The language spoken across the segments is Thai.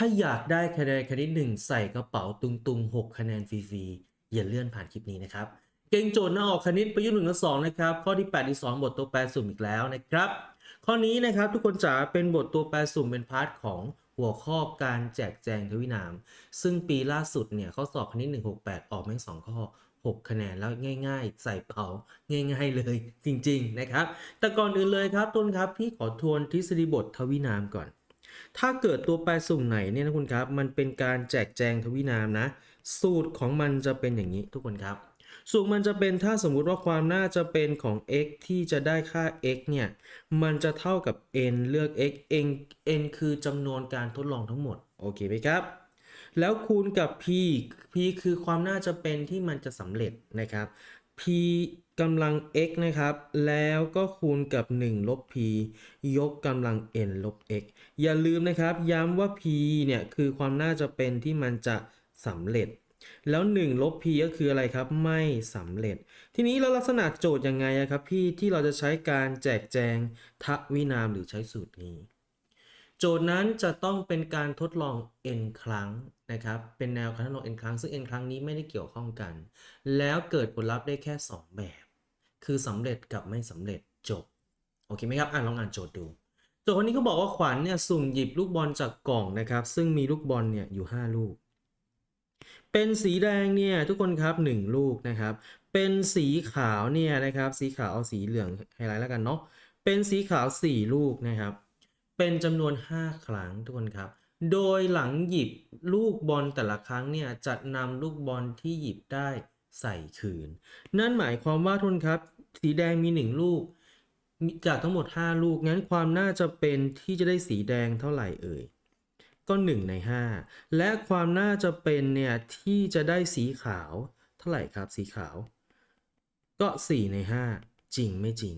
ถ้าอยากได้คะแนนคณิตหนึ่งใส่กระเป๋าตุงตุง6คะแนนฟรีๆอย่าเลื่อนผ่านคลิปนี้นะครับ เก่งโจทย์หน้าออกคณิตประยุกต์หนึ่งและสองนะครับ ข้อที่8ที่2บทตัวแปรสุ่มอีกแล้วนะครับ ข้อนี้นะครับทุกคนจ๋าเป็นบทตัวแปรสุ่มเป็นพาร์ทของหัวข้อการแจกแจงทวินาม ซึ่งปีล่าสุดเนี่ยข้อสอบคณิต 168 ออกแม่งสองข้อ 6 คะแนนแล้วง่าย ๆ ใส่เป๋าง่าย ๆ เลยจริง ๆ นะครับ แต่ก่อนอื่นเลยครับต้นครับ พี่ขอทวนทฤษฎีบททวินามก่อน ถ้าเกิดตัวแปรสุ่มไหนเนี่ยนะคุณครับ มันเป็นการแจกแจงทวินามนะ สูตรของมันจะเป็นอย่างนี้ทุกคนครับ สูตรมันจะเป็นถ้าสมมุติว่าความน่าจะเป็นของ x ที่จะได้ค่า x เนี่ย มันจะเท่ากับ n เลือก x n n คือจำนวนการทดลองทั้งหมด โอเคไหมครับ แล้วคูณกับ p p คือความน่าจะเป็นที่มันจะสำเร็จนะครับ p กำลัง x นะครับ แล้วก็คูณกับ 1 ลบ p ยกกำลัง n ลบ x อย่าลืมนะครับ ย้ำว่า p เนี่ย คือความน่าจะเป็นที่มันจะสำเร็จ แล้ว 1 ลบ p ก็คืออะไรครับ ไม่สำเร็จ ทีนี้เราลักษณะโจทย์ยังไงครับพี่ ที่เราจะใช้การแจกแจงทวินามหรือใช้สูตรนี้ โจทย์นั้นจะต้องเป็นการทดลอง n ครั้งนะครับ เป็นแนวการทดลอง n ครั้ง ซึ่ง n ครั้งนี้ไม่ได้เกี่ยวข้องกัน แล้วเกิดผลลัพธ์ได้แค่ 2 แบบ คือสำเร็จกับไม่สำเร็จจบ โอเคไหมครับ อ่านลองอ่านโจทย์ดู โจทย์คนนี้เขาบอกว่าขวัญเนี่ยสุ่มหยิบลูกบอลจากกล่องนะครับ ซึ่งมีลูกบอลเนี่ยอยู่ 5 ลูก เป็นสีแดงเนี่ยทุกคนครับ 1 ลูกนะครับ เป็นสีขาวเนี่ยนะครับ สีขาวเอาสีเหลืองไฮไลท์แล้วกันเนาะ เป็นสีขาว 4 ลูกนะครับ เป็นจำนวน 5 ครั้งทุกคนครับโดยหลังหยิบลูกบอลแต่ละครั้งเนี่ยจะนำลูกบอลที่หยิบได้ ใส่คืน นั่นหมายความว่าทุนครับ สีแดงมี 1 ลูก จากทั้งหมด 5 ลูก งั้นความน่าจะเป็นที่จะได้สีแดงเท่าไหร่เอ่ย ก็ 1 ใน 5 และความน่าจะเป็นเนี่ยที่จะได้สีขาวเท่าไหร่ครับสีขาว ก็ 4 ใน 5 จริงไม่จริง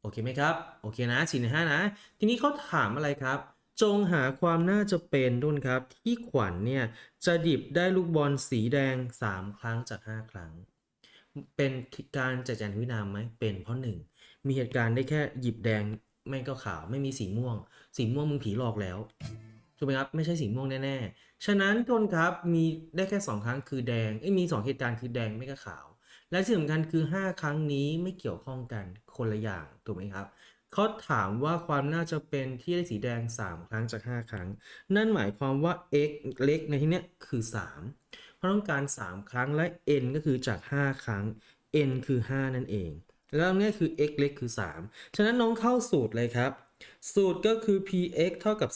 โอเคไหมครับ โอเคนะ4ใน 5 นะ ทีนี้เขาถามอะไรครับ จงหาความน่าจะเป็นดุนครับ ที่ขวัญเนี่ยจะดิบได้ลูกบอลสีแดง 3 ครั้งจาก 5 ครั้ง เป็นการจัดแจงทวินามไหมเป็นเพราะ1มีเหตุการณ์ได้แค่หยิบแดงไม่ก็ขาวไม่มีสีม่วง สีม่วงมึงผีหลอกแล้วถูกไหมครับไม่ใช่สีม่วงแน่ๆ ฉะนั้นต้นครับมีได้แค่ 2 ครั้งคือแดงเอ้ยมี 2 เหตุการณ์คือแดงไม่ก็ขาว และที่สำคัญคือ 5 ครั้งนี้ไม่เกี่ยวข้องกันคนละอย่างถูกไหมครับ เขาถามว่าความน่าจะเป็นที่ได้สีแดง 3 ครั้งจาก 5 ครั้ง นั่นหมายความว่า x เล็กในที่นี้คือ 3 เพราะต้องการ 3 ครั้งและ n ก็คือจาก 5 ครั้ง n คือ 5 นั่นเอง แล้วนี่คือ x เล็กคือ 3 ฉะนั้นน้องเข้าสูตรเลยครับ สูตรก็คือ px เท่ากับ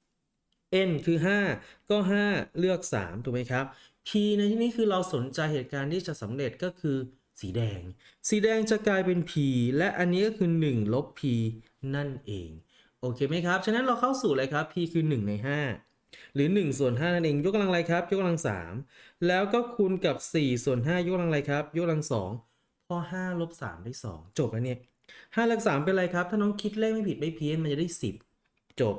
3 n คือ 5 ก็ 5 เลือก 3 ถูกไหมครับ p ในที่นี้คือเราสนใจเหตุการณ์ที่จะสำเร็จก็คือ สีแดง สีแดงจะกลายเป็น p และอันนี้ก็คือ 1 ลบ p นั่นเอง โอเคไหมครับ ฉะนั้นเราเข้าสู่เลยครับ p คือ 1 ใน 5 หรือ1ส่วน5นั่นเอง ยกกำลังอะไรครับ ยกกำลัง 3 แล้วก็คูณกับ 4 ส่วน 5 ยกกำลังอะไรครับ ยกกำลัง 2 พอ 5 ลบ 3 ได้ 2 จบแล้วเนี่ย5ลบ3เป็นอะไรครับ ถ้าน้องคิดเลขไม่ผิดไม่เพี้ยนมันจะได้ 10 จบ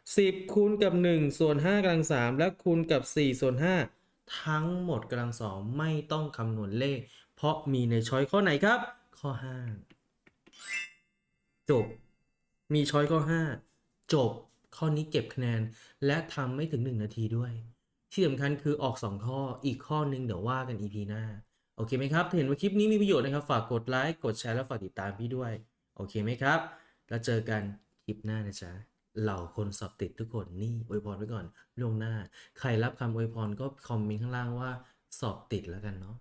10 คูณกับ 1 ส่วน5กำลัง 3 และคูณกับ 4 ส่วน 5 ทั้งหมดกำลัง2ไม่ต้องคำนวณเลข เพราะมีในช้อยข้อไหนครับ ข้อ 5 จบ มีช้อยข้อ 5 จบ ข้อนี้เก็บคะแนน และทำไม่ถึง 1 นาทีด้วย ที่สำคัญคือออก 2 ข้ออีกข้อหนึงเดี๋ยวว่ากัน EP หน้า โอเคไหมครับถ้าเห็นว่าคลิปนี้มีประโยชน์นะครับ ฝากกดไลค์กดแชร์และฝากติดตามพี่ด้วย โอเคไหมครับ แล้วเจอกันคลิปหน้านะจ๊ะ เหล่าคนสอบติดทุกคนนี่อวยพรไว้ก่อนล่วงหน้า ใครรับคำอวยพรก็คอมเมนต์ข้างล่างว่าสอบติดแล้วกันเนาะ